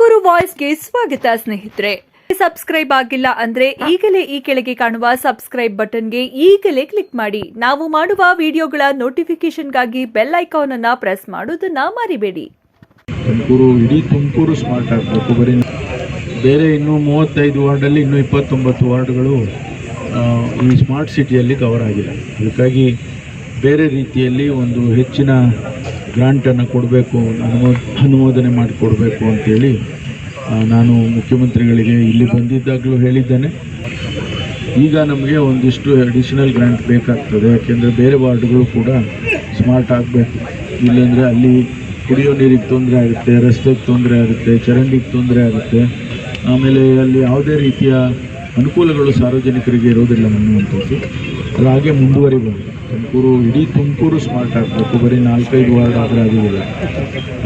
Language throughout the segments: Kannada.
ತುಮಕೂರು ವಾಯ್ಸ್ಗೆ ಸ್ವಾಗತ ಸ್ನೇಹಿತರೆ. ಸಬ್ಸ್ಕ್ರೈಬ್ ಆಗಿಲ್ಲ ಅಂದ್ರೆ ಈಗಲೇ ಈ ಕೆಳಗೆ ಕಾಣುವ ಸಬ್ಸ್ಕ್ರೈಬ್ ಬಟನ್ಗೆ ಈಗಲೇ ಕ್ಲಿಕ್ ಮಾಡಿ. ನಾವು ಮಾಡುವ ವಿಡಿಯೋಗಳ ನೋಟಿಫಿಕೇಶನ್ಗಾಗಿ ಬೆಲ್ ಐಕಾನ್ ಅನ್ನ ಪ್ರೆಸ್ ಮಾಡೋದನ್ನ ಮರಿಬೇಡಿ. ತುಮಕೂರು, ಇಡೀ ತುಮಕೂರು ಸ್ಮಾರ್ಟ್ ಆಗಬೇಕು ಬರೀ ಬೇರೆ ಇನ್ನೂ ಮೂವತ್ತೈದು ವಾರ್ಡಲ್ಲಿ ಇನ್ನೂ ಇಪ್ಪತ್ತೊಂಬತ್ತು ವಾರ್ಡ್ಗಳು ಈ ಸ್ಮಾರ್ಟ್ ಸಿಟಿಯಲ್ಲಿ ಕವರ್ ಆಗಿಲ್ಲ. ಅದಕ್ಕಾಗಿ ಬೇರೆ ರೀತಿಯಲ್ಲಿ ಒಂದು ಹೆಚ್ಚಿನ ಗ್ರಾಂಟನ್ನು ಕೊಡಬೇಕು ಅನುಮೋ ಅನುಮೋದನೆ ಮಾಡಿಕೊಡ್ಬೇಕು ಅಂತೇಳಿ ನಾನು ಮುಖ್ಯಮಂತ್ರಿಗಳಿಗೆ ಇಲ್ಲಿ ಬಂದಿದ್ದಾಗಲೂ ಹೇಳಿದ್ದೇನೆ. ಈಗ ನಮಗೆ ಒಂದಿಷ್ಟು ಅಡಿಷನಲ್ ಗ್ರಾಂಟ್ ಬೇಕಾಗ್ತದೆ, ಯಾಕೆಂದರೆ ಬೇರೆ ವಾರ್ಡ್ಗಳು ಕೂಡ ಸ್ಮಾರ್ಟ್ ಆಗಬೇಕು. ಇಲ್ಲಾಂದರೆ ಅಲ್ಲಿ ಕುಡಿಯೋ ನೀರಿಗೆ ತೊಂದರೆ ಆಗುತ್ತೆ, ರಸ್ತೆಗೆ ತೊಂದರೆ ಆಗುತ್ತೆ, ಚರಂಡಿಗೆ ತೊಂದರೆ ಆಗುತ್ತೆ. ಆಮೇಲೆ ಅಲ್ಲಿ ಯಾವುದೇ ರೀತಿಯ ಅನುಕೂಲಗಳು ಸಾರ್ವಜನಿಕರಿಗೆ ಇರೋದಿಲ್ಲ ಅನ್ನುವಂಥದ್ದು. ಅದು ಹಾಗೆ ಮುಂದುವರಿಬಹುದು ತುಮಕೂರು, ಇಡೀ ತುಮಕೂರು ಸ್ಮಾರ್ಟ್ ಆಗಬೇಕು. ಬರೀ ನಾಲ್ಕೈದು ವಾರ್ಡ್ ಆದರೆ ಆಗೋದಿಲ್ಲ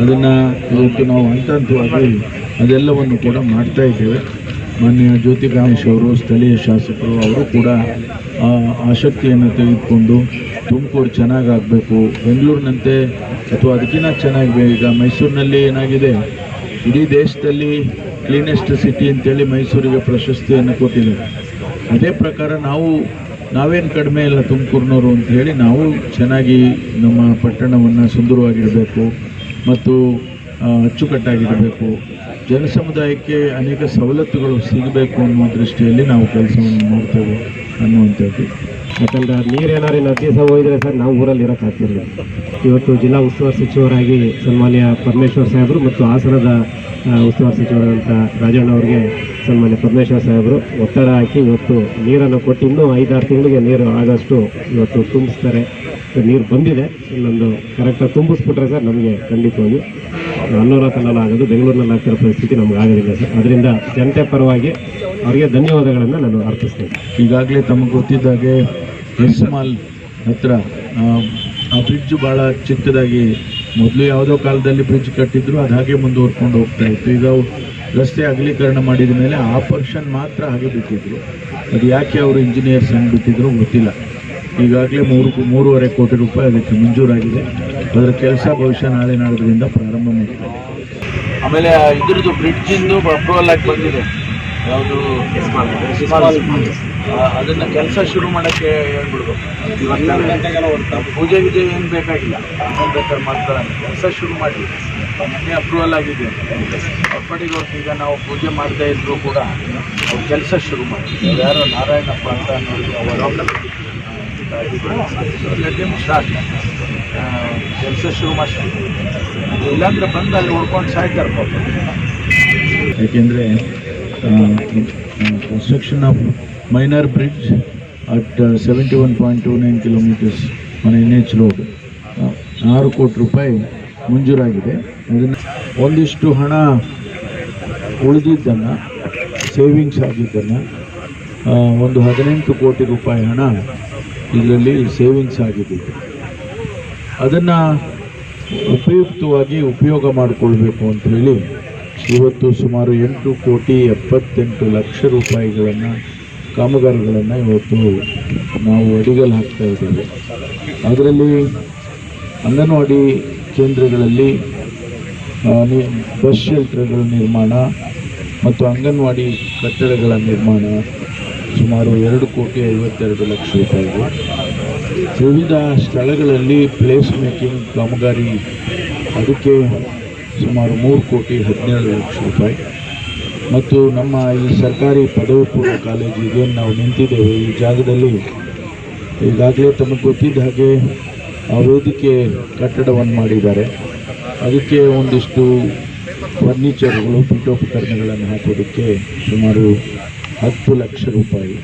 ಅದನ್ನು ಇವತ್ತು ನಾವು ಹಂತ ಹಂತವಾಗಿ ಅದೆಲ್ಲವನ್ನು ಕೂಡ ಮಾಡ್ತಾ ಇದ್ದೇವೆ. ಮಾನ್ಯ ಜ್ಯೋತಿ ಗಣೇಶ್ ಅವರು, ಸ್ಥಳೀಯ ಶಾಸಕರು, ಅವರು ಕೂಡ ಆಸಕ್ತಿಯನ್ನು ತೆಗೆದುಕೊಂಡು ತುಮಕೂರು ಚೆನ್ನಾಗಾಗಬೇಕು ಬೆಂಗಳೂರಿನಂತೆ ಅಥವಾ ಅದಕ್ಕಿಂತ ಚೆನ್ನಾಗಿ ಈಗ ಮೈಸೂರಿನಲ್ಲಿ ಏನಾಗಿದೆ? ಇಡೀ ದೇಶದಲ್ಲಿ ಕ್ಲೀನೆಸ್ಟ್ ಸಿಟಿ ಅಂತೇಳಿ ಮೈಸೂರಿಗೆ ಪ್ರಶಸ್ತಿಯನ್ನು ಕೊಟ್ಟಿದ್ದಾರೆ. ಅದೇ ಪ್ರಕಾರ ನಾವು ನಾವೇನು ಕಡಿಮೆ ಇಲ್ಲ ತುಮಕೂರಿನವರು ಅಂತ ಹೇಳಿ ನಾವು ಚೆನ್ನಾಗಿ ನಮ್ಮ ಪಟ್ಟಣವನ್ನು ಸುಂದರವಾಗಿಡಬೇಕು ಮತ್ತು ಅಚ್ಚುಕಟ್ಟಾಗಿರಬೇಕು ಜನಸಮುದಾಯಕ್ಕೆ ಅನೇಕ ಸವಲತ್ತುಗಳು ಸಿಗಬೇಕು ಅನ್ನುವ ದೃಷ್ಟಿಯಲ್ಲಿ ನಾವು ಕೆಲಸವನ್ನು ಮಾಡ್ತೇವೆ ಅನ್ನುವಂಥದ್ದು. ಯಾಕಂದ್ರೆ ನೀರೇನಾರು ಇನ್ನು ಸಹ ಹೋಗಿದ್ರೆ ಸರ್ ನಾವು ಊರಲ್ಲಿ ಇರೋಕ್ಕಾಗ್ತಿರಲಿಲ್ಲ ಇವತ್ತು ಜಿಲ್ಲಾ ಉಸ್ತುವಾರಿ ಸಚಿವರಾಗಿ ಸನ್ಮಾನ್ಯ ಪರಮೇಶ್ವರ್ ಸಾಹೇಬರು ಮತ್ತು ಹಾಸನದ ಉಸ್ತುವಾರಿ ಸಚಿವರಾದಂಥ ರಾಜಣ್ಣ ಅವರಿಗೆ ಸನ್ಮಾನ್ಯ ಪರಮೇಶ್ವರ್ ಸಾಹೇಬರು ಒತ್ತಡ ಹಾಕಿ ಇವತ್ತು ನೀರನ್ನು ಕೊಟ್ಟು ಇನ್ನೂ ಐದಾರು ತಿಂಗಳಿಗೆ ನೀರು ಆದಷ್ಟು ಇವತ್ತು ತುಂಬಿಸ್ತಾರೆ. ನೀರು ಬಂದಿದೆ. ಇನ್ನೊಂದು ಕರೆಕ್ಟಾಗಿ ತುಂಬಿಸ್ಬಿಟ್ರೆ ಸರ್ ನಮಗೆ ಖಂಡಿತವಾಗಿ ಅನ್ನೋರ ಕಲ್ಲಲ್ಲಿ ಆಗೋದು, ಬೆಂಗಳೂರಿನಲ್ಲಿ ಆಗ್ತಿರೋ ಪರಿಸ್ಥಿತಿ ನಮ್ಗೆ ಆಗೋದಿಲ್ಲ ಸರ್. ಅದರಿಂದ ಜನತೆ ಪರವಾಗಿ ಅವರಿಗೆ ಧನ್ಯವಾದಗಳನ್ನು ನಾನು ಅರ್ಪಿಸ್ತೇನೆ. ಈಗಾಗಲೇ ತಮಗೆ ಗೊತ್ತಿದ್ದಾಗೆ ಎಸ್ ಮಾಲ್ ಹತ್ರ ಆ, ಬ್ರಿಡ್ಜ್ ಭಾಳ ಚಿಕ್ಕದಾಗಿ ಮೊದಲು ಯಾವುದೋ ಕಾಲದಲ್ಲಿ ಬ್ರಿಡ್ಜ್ ಕಟ್ಟಿದ್ರು ಅದು ಹಾಗೆ ಮುಂದುವರ್ಕೊಂಡು ಹೋಗ್ತಾ ಇತ್ತು. ಈಗ ರಸ್ತೆ ಅಗಲೀಕರಣ ಮಾಡಿದ ಮೇಲೆ ಆ ಪರ್ಷನ್ ಮಾತ್ರ ಹಾಗೆ ಬಿಟ್ಟಿದ್ರು. ಅದು ಯಾಕೆ ಅವರು ಇಂಜಿನಿಯರ್ಸ್ ಹೆಂಗೆ ಬಿಟ್ಟಿದ್ರು ಗೊತ್ತಿಲ್ಲ. ಈಗಾಗಲೇ ಮೂರು ಮೂರುವರೆ ಕೋಟಿ ರೂಪಾಯಿ ಅದಕ್ಕೆ ಮಂಜೂರಾಗಿದೆ. ಅದರ ಕೆಲಸ ಬಹುಶಃ ನಾಳೆ ನಾಡೋದ್ರಿಂದ ಪ್ರಾರಂಭ ಮಾಡ್ತಾರೆ. ಆಮೇಲೆ ಇದ್ರದ್ದು ಬ್ರಿಡ್ಜಿಂದು ಅಪ್ರೂವಲ್ ಆಗಿ ಬಂದಿದೆ. ಯಾವುದು ಅದನ್ನ ಕೆಲಸ ಶುರು ಮಾಡಕ್ಕೆ ಹೇಳ್ಬಿಡ್ಬೇಕು. ಪೂಜೆ ಗೀಜೆ ಏನು ಬೇಕಾಗಿಲ್ಲ. ಬೇಕಾದ್ರೆ ಮಾಡ್ತಾರೆ ಕೆಲಸ ಶುರು ಮಾಡಿ. ಮೊನ್ನೆ ಅಪ್ರೂವಲ್ ಆಗಿದೆ. ಅವ್ರಿಗೆ ಈಗ ನಾವು ಪೂಜೆ ಮಾಡದೇ ಇದ್ರು ಕೂಡ ಅವ್ರು ಕೆಲಸ ಶುರು ಮಾಡಿ. ಯಾರೋ ನಾರಾಯಣಪ್ಪ ಅಂತ ಅನ್ನೋದು ಅವರ ಸ್ಟಾರ್ಟ್ ಕೆಲಸ ಶುರು ಮಾಡಿ ಇಲ್ಲಾಂದ್ರೆ ಬಂದು ಅಲ್ಲಿ ಉಳ್ಕೊಂಡು ಸಾಯ್ತಾರೆ ಪಾಪ. ಯಾಕೆಂದರೆ construction of minor bridge at seventy one point two nine kilometres on N H road ಆರು ಕೋಟಿ ರೂಪಾಯಿ ಮಂಜೂರಾಗಿದೆ. ಅದನ್ನು ಒಂದಿಷ್ಟು ಹಣ ಉಳಿದಿದ್ದನ್ನು ಸೇವಿಂಗ್ಸ್ ಆಗಿದ್ದನ್ನು ಒಂದು ಹದಿನೆಂಟು ಕೋಟಿ ರೂಪಾಯಿ ಹಣ ಇದರಲ್ಲಿ ಸೇವಿಂಗ್ಸ್ ಆಗಿದೆ. ಅದನ್ನು ಉಪಯುಕ್ತವಾಗಿ ಉಪಯೋಗ ಮಾಡಿಕೊಳ್ಬೇಕು ಅಂತ ಹೇಳಿ ಇವತ್ತು ಸುಮಾರು ಎಂಟು ಕೋಟಿ ಎಪ್ಪತ್ತೆಂಟು ಲಕ್ಷ ರೂಪಾಯಿಗಳನ್ನು ಕಾಮಗಾರಿಗಳನ್ನು ಇವತ್ತು ನಾವು ಅಡಿಗಲ್ ಹಾಕ್ತಾ ಇದ್ದೇವೆ. ಅದರಲ್ಲಿ ಅಂಗನವಾಡಿ ಕೇಂದ್ರಗಳಲ್ಲಿ ಬಸ್ ಶೆಲ್ಟರ್ಗಳ ನಿರ್ಮಾಣ ಮತ್ತು ಅಂಗನವಾಡಿ ಕಟ್ಟಡಗಳ ನಿರ್ಮಾಣ ಸುಮಾರು ಎರಡು ಕೋಟಿ ಐವತ್ತೆರಡು ಲಕ್ಷ ರೂಪಾಯಿಗಳು. ವಿವಿಧ ಸ್ಥಳಗಳಲ್ಲಿ ಪ್ಲೇಸ್ ಮೇಕಿಂಗ್ ಕಾಮಗಾರಿ, ಅದಕ್ಕೆ ಸುಮಾರು ಮೂರು ಕೋಟಿ ಹದಿನೇಳು ಲಕ್ಷ ರೂಪಾಯಿ. ಮತ್ತು ನಮ್ಮ ಈ ಸರ್ಕಾರಿ ಪದವಿ ಪೂರ್ವ ಕಾಲೇಜಿಗೆ ನಾವು ನಿಂತಿದ್ದೇವೆ. ಈ ಜಾಗದಲ್ಲಿ ಈಗಾಗಲೇ ತಮಗೆ ಗೊತ್ತಿದ್ದ ಹಾಗೆ ವೇದಿಕೆ ಕಟ್ಟಡವನ್ನು ಮಾಡಿದ್ದಾರೆ. ಅದಕ್ಕೆ ಒಂದಿಷ್ಟು ಫರ್ನಿಚರ್ಗಳು, ಪೀಠೋಪಕರಣಗಳನ್ನು ಹಾಕೋದಕ್ಕೆ ಸುಮಾರು ಹತ್ತು ಲಕ್ಷ ರೂಪಾಯಿ.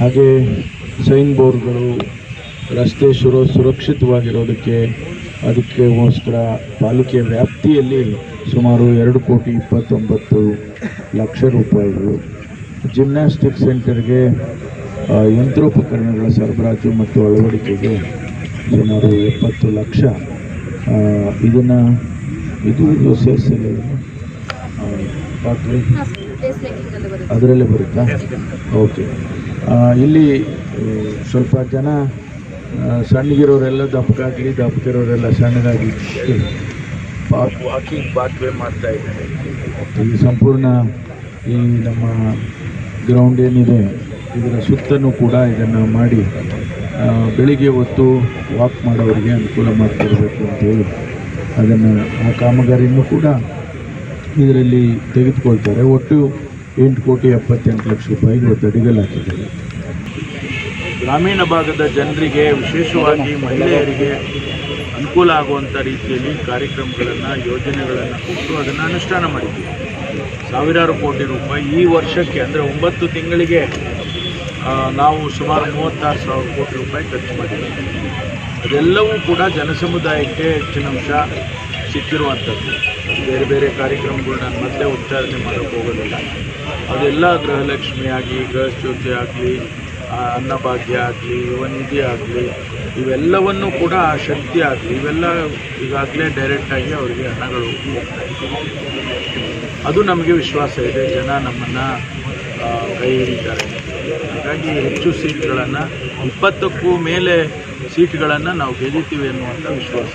ಹಾಗೆ ಸೈನ್ ಬೋರ್ಡ್ಗಳು ರಸ್ತೆ ಶುರು ಸುರಕ್ಷಿತವಾಗಿರೋದಕ್ಕೆ ಅದಕ್ಕೋಸ್ಕರ ಪಾಲಿಕೆ ವ್ಯಾಪ್ತಿಯಲ್ಲಿ ಸುಮಾರು ಎರಡು ಕೋಟಿ ಇಪ್ಪತ್ತೊಂಬತ್ತು ಲಕ್ಷ ರೂಪಾಯಿಗಳು. ಜಿಮ್ನಾಸ್ಟಿಕ್ ಸೆಂಟರ್ಗೆ ಯಂತ್ರೋಪಕರಣಗಳ ಸರಬರಾಜು ಮತ್ತು ಅಳವಡಿಕೆಗೆ ಸುಮಾರು ಎಪ್ಪತ್ತು ಲಕ್ಷ. ಇದನ್ನು ಇದು ಇದು ಸೇರಿಸಲಿ ಅದರಲ್ಲೇ ಬರುತ್ತಾ? ಓಕೆ ಇಲ್ಲಿ ಸ್ವಲ್ಪ ಜನ ಸಣ್ಣಗಿರೋರೆಲ್ಲ ದಪ್ಪಗಾಗಲಿ ದಪ್ಪಗಿರೋರೆಲ್ಲ ಸಣ್ಣಗಾಗಿ ವಾಕಿಂಗ್ ಪಾತ್ವೇ ಮಾಡ್ತಾ ಇದ್ದಾರೆ. ಈ ಸಂಪೂರ್ಣ ಈ ನಮ್ಮ ಗ್ರೌಂಡ್ ಏನಿದೆ ಇದರ ಸುತ್ತಲೂ ಕೂಡ ಇದನ್ನು ಮಾಡಿ ಬೆಳಿಗ್ಗೆ ಹೊತ್ತು ವಾಕ್ ಮಾಡೋರಿಗೆ ಅನುಕೂಲ ಮಾಡಿಕೊಡ್ಬೇಕು ಅಂತೇಳಿ ಅದನ್ನು ಆ ಕಾಮಗಾರಿಯನ್ನು ಕೂಡ ಇದರಲ್ಲಿ ತೆಗೆದುಕೊಳ್ತಾರೆ. ಒಟ್ಟು ಎಂಟು ಕೋಟಿ ಎಪ್ಪತ್ತೆಂಟು ಲಕ್ಷ ರೂಪಾಯಿ ಇವತ್ತು ಅಡಿಗಲ್ ಹಾಕಿದ್ದಾರೆ ಗ್ರಾಮೀಣ ಭಾಗದ ಜನರಿಗೆ, ವಿಶೇಷವಾಗಿ ಮಹಿಳೆಯರಿಗೆ ಅನುಕೂಲ ಆಗುವಂಥ ರೀತಿಯಲ್ಲಿ ಕಾರ್ಯಕ್ರಮಗಳನ್ನು, ಯೋಜನೆಗಳನ್ನು ಕೊಟ್ಟು ಅದನ್ನು ಅನುಷ್ಠಾನ ಮಾಡಿದ್ವಿ. ಸಾವಿರಾರು ಕೋಟಿ ರೂಪಾಯಿ ಈ ವರ್ಷಕ್ಕೆ, ಅಂದರೆ ಒಂಬತ್ತು ತಿಂಗಳಿಗೆ ನಾವು ಸುಮಾರು ಮೂವತ್ತಾರು ಸಾವಿರ ಕೋಟಿ ರೂಪಾಯಿ ಖರ್ಚು ಮಾಡಿದ್ದೀವಿ ಅದೆಲ್ಲವೂ ಕೂಡ ಜನಸಮುದಾಯಕ್ಕೆ ಹೆಚ್ಚಿನ ಅಂಶ ಸಿಕ್ಕಿರುವಂಥದ್ದು. ಬೇರೆ ಬೇರೆ ಕಾರ್ಯಕ್ರಮಗಳು ನಾನು ಮತ್ತೆ ಉಚ್ಚಾರಣೆ ಮಾಡೋಕ್ಕೆ ಹೋಗೋದಿಲ್ಲ. ಅದೆಲ್ಲ ಗೃಹಲಕ್ಷ್ಮಿ ಆಗಲಿ ಗೃಹಜ್ಯೋತಿ ಆಗಲಿ ಅನ್ನಭಾಗ್ಯ ಆಗಲಿ ಯುವನಿಧಿ ಆಗಲಿ, ಇವೆಲ್ಲವನ್ನು ಕೂಡ ಆ ಶಕ್ತಿ ಆಗಲಿ, ಇವೆಲ್ಲ ಈಗಾಗಲೇ ಡೈರೆಕ್ಟಾಗಿ ಅವರಿಗೆ ಹಣಗಳು ಅದು ನಮಗೆ ವಿಶ್ವಾಸ ಇದೆ, ಜನ ನಮ್ಮನ್ನು ಕೈ ಹಿಡಿತಾರೆ. ಹಾಗಾಗಿ ಹೆಚ್ಚು ಸೀಟ್ಗಳನ್ನು, ಇಪ್ಪತ್ತಕ್ಕೂ ಮೇಲೆ ಸೀಟ್ಗಳನ್ನು ನಾವು ಗೆಲ್ಲುತ್ತೀವಿ ಅನ್ನುವಂಥ ವಿಶ್ವಾಸ